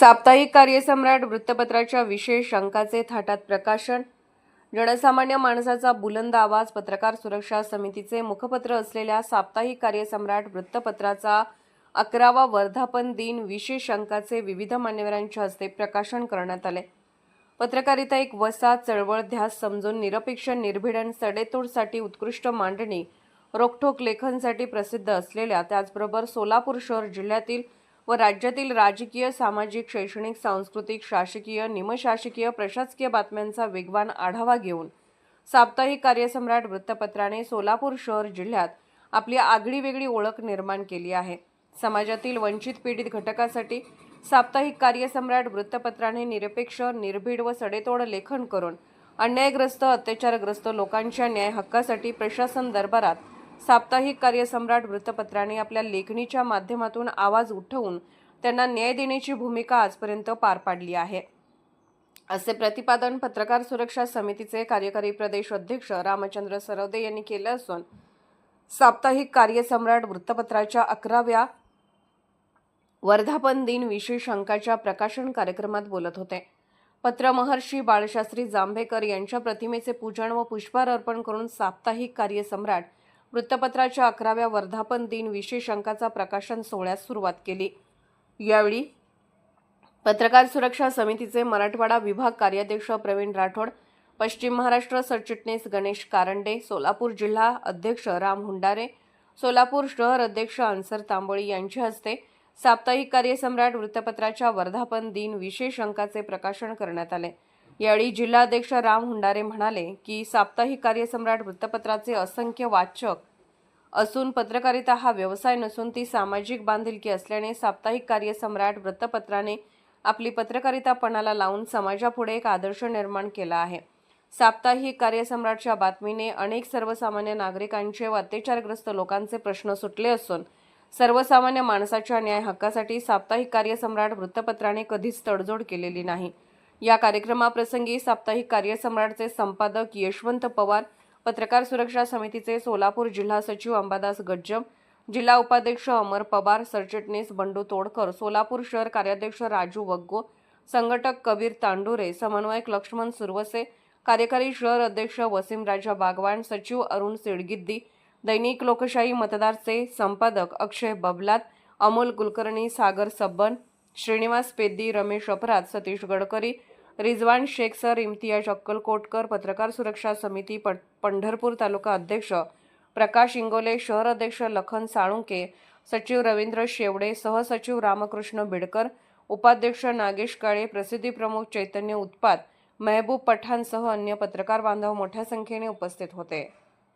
साप्ताहिक कार्यसम्राट वृत्तपत्राच्या विशेष अंकाचे थाटात प्रकाशन. जनसामान्य माणसाचा बुलंद आवाज पत्रकार सुरक्षा समितीचे मुखपत्र असलेल्या साप्ताहिक कार्यसम्राट वृत्तपत्राचा अकरावा वर्धापन दिन विशेष अंकाचे विविध मान्यवरांच्या हस्ते प्रकाशन करण्यात आले. पत्रकारिता एक वसा चळवळ ध्यास समजून निरपेक्ष निर्भिडन सडेतोडसाठी उत्कृष्ट मांडणी रोखठोक लेखनसाठी प्रसिद्ध असलेल्या त्याचबरोबर सोलापूर शहर जिल्ह्यातील व राज्यातील राजकीय सामाजिक शैक्षणिक सांस्कृतिक शासकीय निमशासकीय प्रशासकीय बातम्यांचा वेगवान आढावा घेऊन साप्ताहिक कार्यसम्राट वृत्तपत्राने सोलापूर शहर जिल्ह्यात आपली आगळी वेगळी ओळख निर्माण केली आहे. समाजातील वंचित पीडित घटकासाठी साप्ताहिक कार्यसम्राट वृत्तपत्राने निरपेक्ष निर्भीड व सडेतोड लेखन करून अन्यायग्रस्त अत्याचारग्रस्त लोकांच्या न्याय हक्कासाठी प्रशासन दरबारात साप्ताहिक कार्यसम्राट वृत्तपत्राने आपल्या लेखणीच्या माध्यमातून आवाज उठवून त्यांना न्याय देण्याची भूमिका आजपर्यंत पार पाडली आहे. असे प्रतिपादन पत्रकार सुरक्षा समितीचे कार्यकारी प्रदेश अध्यक्ष रामचंद्र सरवदे यांनी केलं असून साप्ताहिक कार्यसम्राट वृत्तपत्राच्या अकराव्या वर्धापन दिन विशेष अंकाच्या प्रकाशन कार्यक्रमात बोलत होते. पत्र महर्षी बाळशास्त्री जांभेकर यांच्या प्रतिमेचे पूजन व पुष्पार अर्पण करून साप्ताहिक कार्यसम्राट वृत्तपत्राच्या अकराव्या वर्धापन दिन विशेष अंकाचा प्रकाशन सोहळ्यास सुरुवात केली. यावेळी पत्रकार सुरक्षा समितीचे मराठवाडा विभाग कार्याध्यक्ष प्रवीण राठोड पश्चिम महाराष्ट्र सरचिटणीस गणेश कारंडे सोलापूर जिल्हा अध्यक्ष राम हुंडारे सोलापूर शहर अध्यक्ष अन्सर तांबोळी यांच्या हस्ते साप्ताहिक कार्यसम्राट वृत्तपत्राच्या वर्धापन दिन विशेष अंकाचे प्रकाशन करण्यात आले. यावेळी जिल्हाध्यक्ष राम हुंडारे म्हणाले की साप्ताहिक कार्यसम्राट वृत्तपत्राचे असंख्य वाचक असून पत्रकारिता हा व्यवसाय नसून ती सामाजिक बांधिलकी असल्याने साप्ताहिक कार्यसम्राट वृत्तपत्राने आपली पत्रकारितापणाला लावून समाजापुढे एक आदर्श निर्माण केला आहे. साप्ताहिक कार्यसम्राटच्या बातमीने अनेक सर्वसामान्य नागरिकांचे व अत्याचारग्रस्त लोकांचे प्रश्न सुटले असून सर्वसामान्य माणसाच्या न्याय हक्कासाठी साप्ताहिक कार्यसम्राट वृत्तपत्राने कधीच तडजोड केलेली नाही. या कार्यक्रमाप्रसंगी साप्ताहिक कार्यसम्राटचे संपादक यशवंत पवार पत्रकार सुरक्षा समितीचे सोलापूर जिल्हा सचिव अंबादास गज्जम जिल्हा उपाध्यक्ष अमर पवार सरचिटणीस बंडू तोडकर सोलापूर शहर कार्याध्यक्ष राजू वग्गो संघटक कबीर तांडुरे समन्वयक लक्ष्मण सुरवसे कार्यकारी शहर अध्यक्ष वसीमराजा बागवान सचिव अरुण सिडगिद्दी दैनिक लोकशाही मतदारचे संपादक अक्षय बबलात अमोल कुलकर्णी सागर सब्बन श्रीनिवास पेद्दी रमेश अपराध सतीश गडकरी रिजवान शेख सर इम्तियाज अक्कलकोटकर पत्रकार सुरक्षा समिती प पंढरपूर तालुका अध्यक्ष प्रकाश इंगोले शहर अध्यक्ष लखन साळुंके सचिव रवींद्र शेवडे सहसचिव रामकृष्ण बिडकर उपाध्यक्ष नागेश काळे प्रसिद्धी प्रमुख चैतन्य उत्पात मेहबूब पठाणसह अन्य पत्रकार बांधव मोठ्या संख्येने उपस्थित होते.